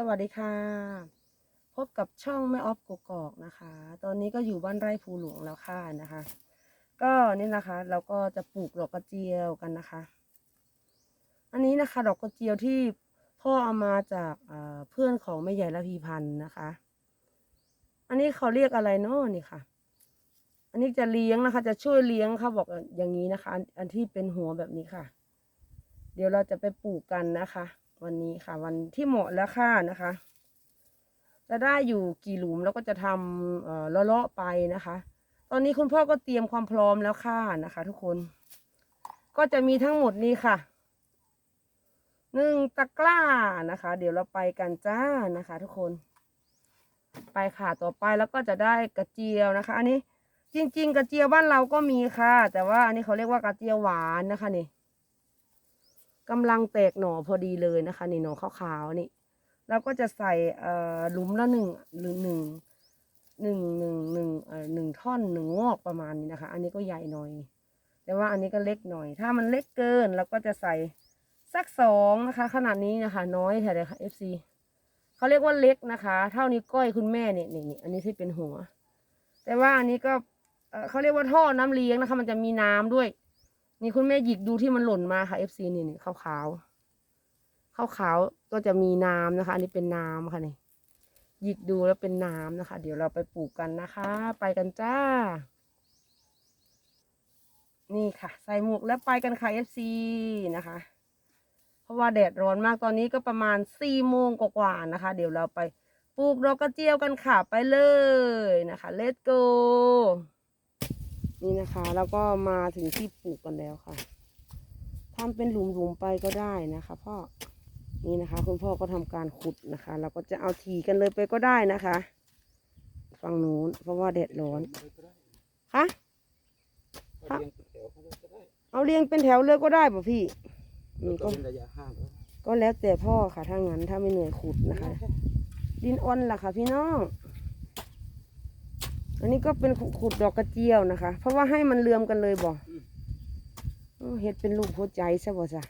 สวัสดีค่ะ พบกับช่องแม่ออฟกกอกนะคะ ตอนนี้ก็อยู่บ้านไร่ภูหลวงแล้วค่ะนะคะ ก็นี่นะคะเราก็จะปลูกดอกกระเจียวกันนะคะ อันนี้นะคะดอกกระเจียวที่พ่อเอามาจากเพื่อนของแม่ใหญ่ละพีพันธ์นะคะ อันนี้เขาเรียกอะไรเนาะนี่ค่ะ อันนี้จะเลี้ยงนะคะ จะช่วยเลี้ยงเขาบอกอย่างนี้นะคะ อันที่เป็นหัวแบบนี้ค่ะ เดี๋ยวเราจะไปปลูกกันนะคะ วันนี้ค่ะ วันที่เหมาะแล้วค่ะนะคะ จะได้อยู่กี่หลุมแล้วก็จะทำเอ่อเลาะๆไปนะคะ ตอนนี้คุณพ่อก็เตรียมความพร้อมแล้วค่ะนะคะ ทุกคน ก็จะมีทั้งหมดนี้ค่ะหนึ่งตะกร้านะคะ เดี๋ยวเราไปกันจ้านะคะ ทุกคน ไปค่ะต่อไปแล้วก็จะได้กระเจียวนะคะ อันนี้จริง ๆ กระเจียวบ้านเราก็มีค่ะ แต่ว่าอันนี้เขาเรียกว่ากระเจียวหวานนะคะนี่ กำลังแตกหน่อพอดีเลยนะคะ นี่หน่อขาวๆนี่เราก็จะใส่เอ่อหลุมละหนึ่งหรือหนึ่งหนึ่งหนึ่งหนึ่งเอ่อหนึ่งท่อนหนึ่งงอกประมาณนี้นะคะ อันนี้ก็ใหญ่หน่อย แต่ว่าอันนี้ก็เล็กหน่อย ถ้ามันเล็กเกินเราก็จะใส่สักสองนะคะ ขนาดนี้นะคะ น้อยแท้เลยค่ะ FC เขาเรียกว่าเล็กนะคะ เท่านี้ก้อยคุณแม่เนี่ยนี่นอันนี้ที่เป็นหัว แต่ว่าอันนี้ก็เอ่อเขาเรียกว่าท่อน้ำเลี้ยงนะคะ มันจะมีน้ำด้วย นี่คุณแม่หยิกดูที่มันหล่นมาค่ะ FC นี่นี่ขาวขาวขาวขาวก็จะมีน้ำนะคะ อันนี้เป็นน้ำค่ะนี่หยิกดูแล้วเป็นน้ำนะคะ เดี๋ยวเราไปปลูกกันนะคะ ไปกันจ้า นี่ค่ะ ใส่หมวกแล้วไปกันค่ะ FC นะคะ เพราะว่าแดดร้อนมากตอนนี้ก็ประมาณสี่โมงกว่าๆนะคะ เดี๋ยวเราไปปลูกดอกกระเจียวกันค่ะ ไปเลยนะคะ let's go นี่นะคะ แล้วก็มาถึงที่ปลูกกันแล้วค่ะทำเป็นหลุมๆไปก็ได้นะคะพ่อนี่นะคะ คุณพ่อก็ทำการขุดนะคะเราก็จะเอาทีกันเลยไปก็ได้นะคะฝั่งนู้นเพราะว่าแดดร้อนค่ะเอาเรียงเป็นแถวเลยก็ได้ป่ะพี่ก็ก็แล้วก็แล้วแต่พ่อค่ะถ้างั้นถ้าไม่เหนื่อยขุดนะคะ ดินอ่อนล่ะค่ะพี่น้อง อันนี้ก็เป็นขุดดอกกระเจียวนะคะ เพราะว่าให้มันเลื่อมกันเลยบ่เอเฮ็ดเป็นรูปหัวใจซะบ่จ้ะ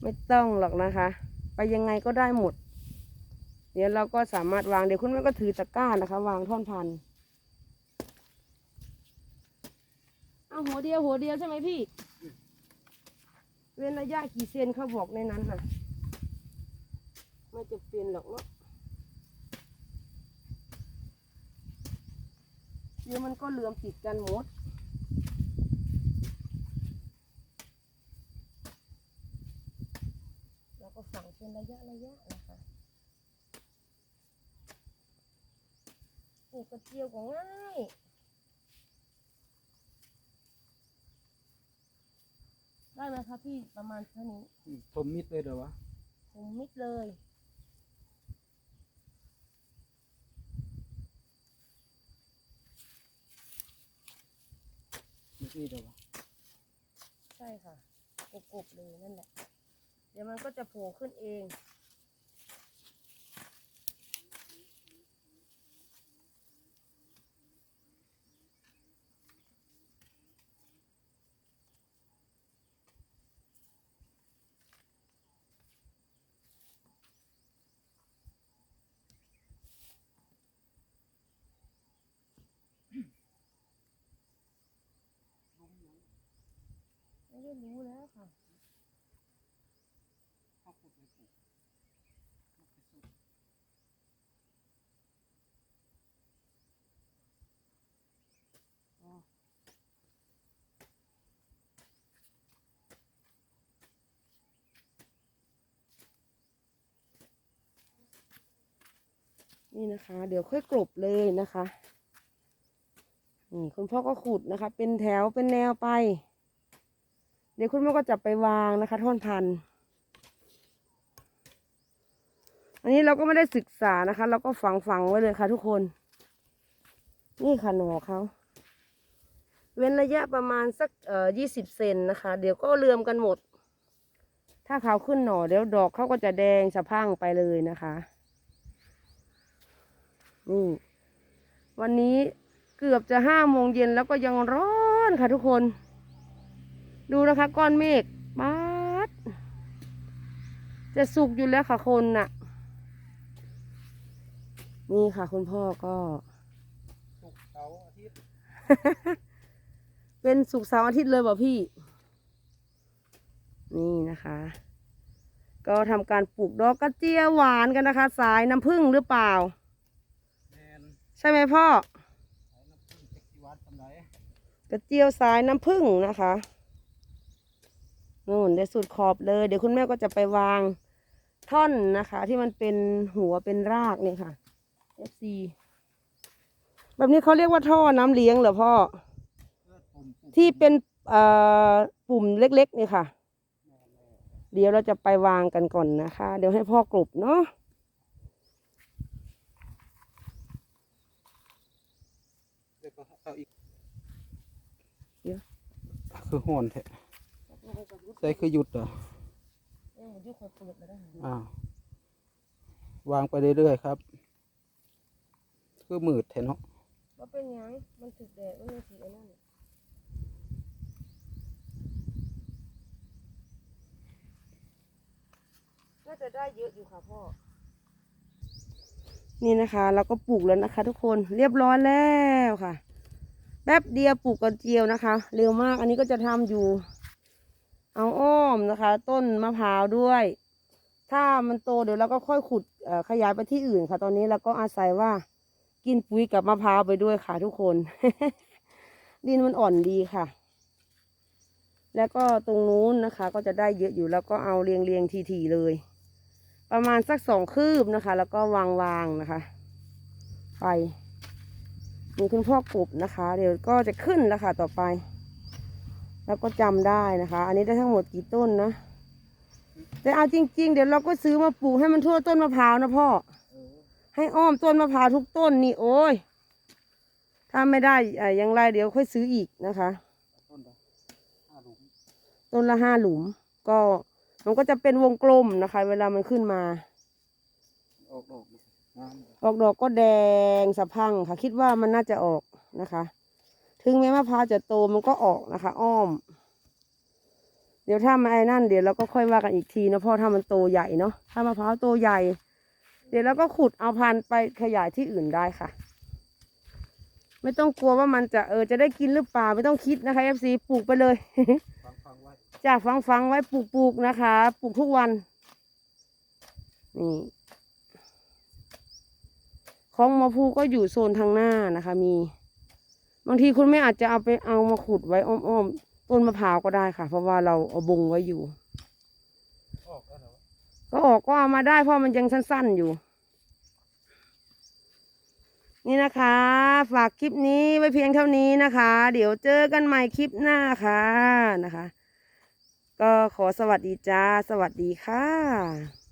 ไม่ต้องหรอกนะคะ ไปยังไงก็ได้หมด เดี๋ยวเราก็สามารถวางเดี๋ยวคุณแม่ก็ถือตะกร้านะคะ วางท่อนพันเอาหัวเดียวหัวเดียวใช่ไหมพี่ เว้นระยะกี่เซนเขาบอกในนั้นน่ะไม่จะเป็นหรอกเนาะ เดี๋ยวมันก็เหลื่อมติดกันหมดแล้วก็ฝังเป็นระยะระยะนะคะปลูกกระเจียวก็ง่ายได้ไหมคะพี่ประมาณเท่านี้อืมทมมิดเลยเดี๋ยววะผมมิดเลย นี่เดี๋ยวใช่ค่ะกบๆเลยนั่นแหละ เดี๋ยวมันก็จะโผล่ขึ้นเอง ได้รู้แล้วค่ะข้าวขุดไม่ปลูกนกกระสุนนี่นะคะ เดี๋ยวค่อยกลบเลยนะคะ นี่คุณพ่อก็ขุดนะคะ เป็นแถวเป็นแนวไป เดี๋ยวคุณแม่ก็จะไปวางนะคะ ท่อนพันธุ์อันนี้เราก็ไม่ได้ศึกษานะคะ เราก็ฝังฝังไว้เลยค่ะทุกคน นี่ค่ะหนอเขาเว้นระยะประมาณสักเอ่อยี่สิบเซนนะคะ เดี๋ยวก็เลื่อมกันหมด ถ้าเขาขึ้นหน่อเดี๋ยวดอกเขาก็จะแดงสะพังไปเลยนะคะนี่วันนี้เกือบจะห้าโมงเย็นแล้วก็ยังร้อนค่ะทุกคน ดูนะคะก้อนเมฆบาดจะสุกอยู่แล้วค่ะคนน่ะ นี่ค่ะคุณพ่อก็ศุกร์เสาร์อาทิตย์ เป็นสุกร์เสาร์อาทิตย์เลยบ่พี่ นี่นะคะ ก็ทำการปลูกดอกกระเจียวหวานกันนะคะ สายน้ำผึ้งหรือเปล่าแมนใช่ไหมพ่อสายน้ำผึ้งเจ็กสิวัตทำไรกระเจียวสายน้ำผึ้งนะคะ นู่นเดี๋ยวสุดขอบเลย เดี๋ยวคุณแม่ก็จะไปวางท่อนนะคะ ที่มันเป็นหัวเป็นรากเนี่ยค่ะ FC แบบนี้เขาเรียกว่าท่อน้ำเลี้ยงเหรอพ่อ ที่เป็นเอ่อปุ่มเล็กๆนี่ค่ะ เดี๋ยวเราจะไปวางกันก่อนนะคะ เดี๋ยวให้พ่อกรุบเนาะเดี๋ยวเอาอีกคือห่อนแท้ ใส่คือหยุดเหรออ้าววางไปเรื่อยๆครับ คือมืดแท้เนาะว่าเป็นยังมันถึกแดดมันยังสีไอ้นั่นน่าจะได้เยอะอยู่ค่ะพ่อ นี่นะคะเราก็ปลูกแล้วนะคะ ทุกคนเรียบร้อยแล้วค่ะแป๊บเดียวปลูกกระเจียวนะคะ เร็วมากอันนี้ก็จะทำอยู่ เอาอ้อมนะคะ ต้นมะพร้าวด้วย ถ้ามันโตเดี๋ยวเราก็ค่อยขุดขยายไปที่อื่นค่ะ ตอนนี้เราก็อาศัยว่ากินปุ๋ยกับมะพร้าวไปด้วยค่ะทุกคน ดินมันอ่อนดีค่ะ แล้วก็ตรงนู้นนะคะ ก็จะได้เยอะอยู่แล้วก็เอาเรียงเรียงทีทีๆเลย ประมาณสักสองคืบนะคะ แล้วก็วางวางนะคะ ไปมีคุณพ่อกบนะคะ เดี๋ยวก็จะขึ้นแล้วค่ะต่อไป แล้วก็จำได้นะคะ อันนี้ได้ทั้งหมดกี่ต้นนะ แต่เอาจริง ๆ เดี๋ยวเราก็ซื้อมาปลูกให้มันทั่วต้นมะพร้าวนะพ่อเออให้อ้อมต้นมะพร้าวทุกต้นนี่โอ้ย ถ้าไม่ได้อะอยังไรเดี๋ยวค่อยซื้ออีกนะคะต้นละห้าหลุมต้นละห้าหลุม ก็มันก็จะเป็นวงกลมนะคะ เวลามันขึ้นมา ออกดอกงามออกดอกก็แดงสะพรังค่ะ คิดว่ามันน่าจะออกนะคะ ถึงแม้มะพร้าวจะโตมันก็ออกนะคะ อ้อม เดี๋ยวถ้ามาไอ้นั่นเดี๋ยวเราก็ค่อยว่ากันอีกทีนะพราะถ้ามันโตใหญ่เนาะถ้ามะพร้าวโตใหญ่ เดี๋ยวเราก็ขุดเอาพันธุ์ไปขยายที่อื่นได้ค่ะ ไม่ต้องกลัวว่ามันจะเออจะได้กินหรือเปล่าไม่ต้องคิดนะคะเอฟซีปลูกไปเลยจ้าฟังฟังไว้ปลูกปลูกนะคะปลูกทุกวันนี่ของหมอภูก็อยู่โซนทางหน้านะคะ มี บางทีคุณแม่อาจจะเอาไปเอามาขุดไว้อ้อมๆต้นมะพร้าวก็ได้ค่ะ เพราะว่าเราเอาบงไว้อยู่อกก็ออกก็เอามาได้เพราะมันยังสั้น ๆอยู่ นี่นะคะ ฝากคลิปนี้ไว้เพียงเท่านี้นะคะ เดี๋ยวเจอกันใหม่คลิปหน้าค่ะนะคะ ก็ขอสวัสดีจ้า สวัสดีค่ะ